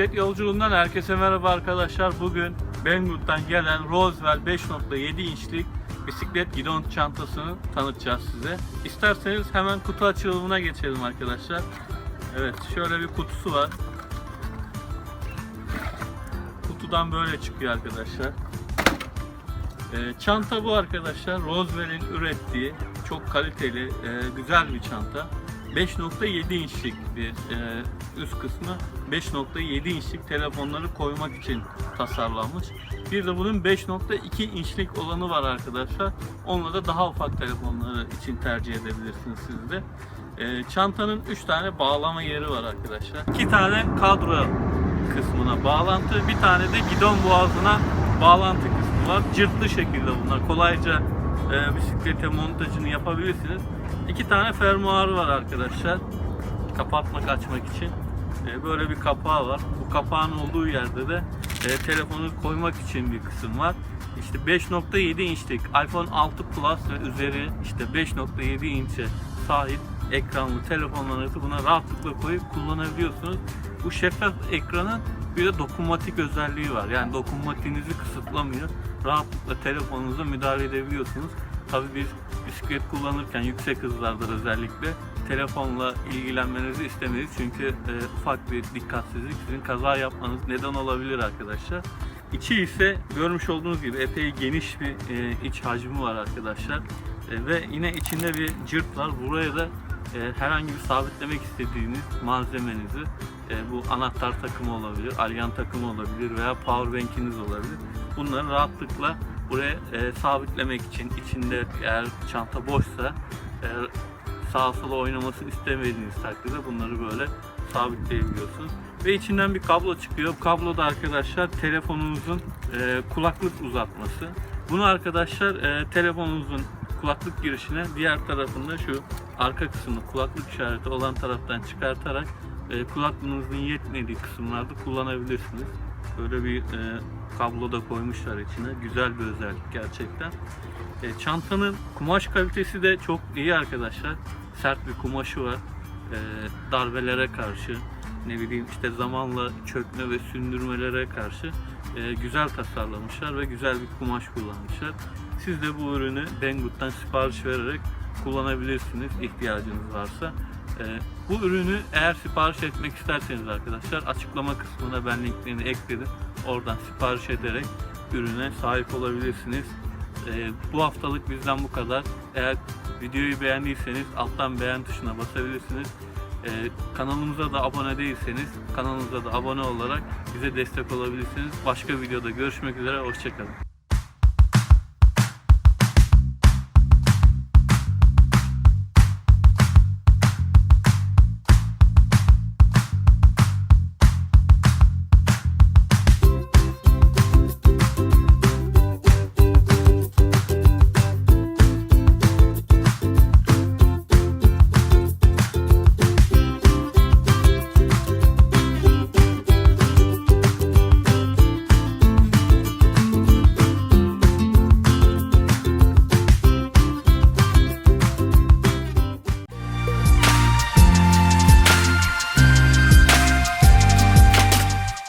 Bisiklet yolculuğundan herkese merhaba arkadaşlar. Bugün Banggood'dan gelen Roswell 5.7 inçlik bisiklet gidon çantasını tanıtacağız size. İsterseniz hemen kutu açılımına geçelim arkadaşlar. Evet şöyle bir kutusu var. Kutudan böyle çıkıyor arkadaşlar. Ee, çanta bu arkadaşlar. Roswell'in ürettiği çok kaliteli, e, güzel bir çanta. 5.7 inçlik bir e, üst kısmı 5.7 inçlik telefonları koymak için tasarlanmış. Bir de bunun 5.2 inçlik olanı var arkadaşlar. Onunla da daha ufak telefonları için tercih edebilirsiniz siz de. E, çantanın 3 tane bağlama yeri var arkadaşlar. 2 tane kadro kısmına bağlantı, bir tane de gidon boğazına bağlantı kısmı var. Cırtlı şekilde bunlar. Kolayca e, bisiklete montajını yapabilirsiniz. İki tane fermuarı var arkadaşlar. Kapatmak açmak için. E, böyle bir kapağı var. Bu kapağın olduğu yerde de e, telefonu koymak için bir kısım var. İşte 5.7 inçlik iPhone 6 Plus ve üzeri işte 5.7 inçe sahip ekranlı telefonlarınızı buna rahatlıkla koyup kullanabiliyorsunuz. Bu şeffaf ekranın bir de dokunmatik özelliği var. Yani dokunmatiğinizi kısıtlamıyor. Rahatlıkla telefonunuza müdahale edebiliyorsunuz. Tabii biz bisiklet kullanırken yüksek hızlarda özellikle telefonla ilgilenmenizi istemeyiz. Çünkü e, ufak bir dikkatsizlik sizin kaza yapmanız neden olabilir arkadaşlar. İçi ise görmüş olduğunuz gibi epey geniş bir e, iç hacmi var arkadaşlar. E, ve yine içinde bir cırt var. Buraya da herhangi bir sabitlemek istediğiniz malzemenizi e, bu anahtar takımı olabilir, alyan takımı olabilir veya power bank'iniz olabilir. Bunları rahatlıkla buraya e, sabitlemek için içinde eğer çanta boşsa e, sağa sola oynamasını istemediğiniz takdirde bunları böyle sabitleyebiliyorsunuz. Ve içinden bir kablo çıkıyor. Kablo da arkadaşlar telefonunuzun kulaklık uzatması. Bunu arkadaşlar telefonunuzun kulaklık girişine diğer tarafında şu arka kısmı kulaklık işareti olan taraftan çıkartarak e, kulaklığınızın yetmediği kısımlarda kullanabilirsiniz. Böyle bir e, kablo da koymuşlar içine. Güzel bir özellik gerçekten. E, çantanın kumaş kalitesi de çok iyi arkadaşlar. Sert bir kumaşı var. E, darbelere karşı ne bileyim işte zamanla çökme ve sündürmelere karşı e, güzel tasarlamışlar ve güzel bir kumaş kullanmışlar. Siz de bu ürünü Banggood'dan sipariş vererek kullanabilirsiniz ihtiyacınız varsa. Ee, bu ürünü eğer sipariş etmek isterseniz arkadaşlar açıklama kısmına ben linklerini ekledim. Oradan sipariş ederek ürüne sahip olabilirsiniz. Ee, bu haftalık bizden bu kadar. Eğer videoyu beğendiyseniz alttan beğen tuşuna basabilirsiniz. Ee, kanalımıza da abone değilseniz kanalımıza da abone olarak bize destek olabilirsiniz. Başka videoda görüşmek üzere. Hoşçakalın.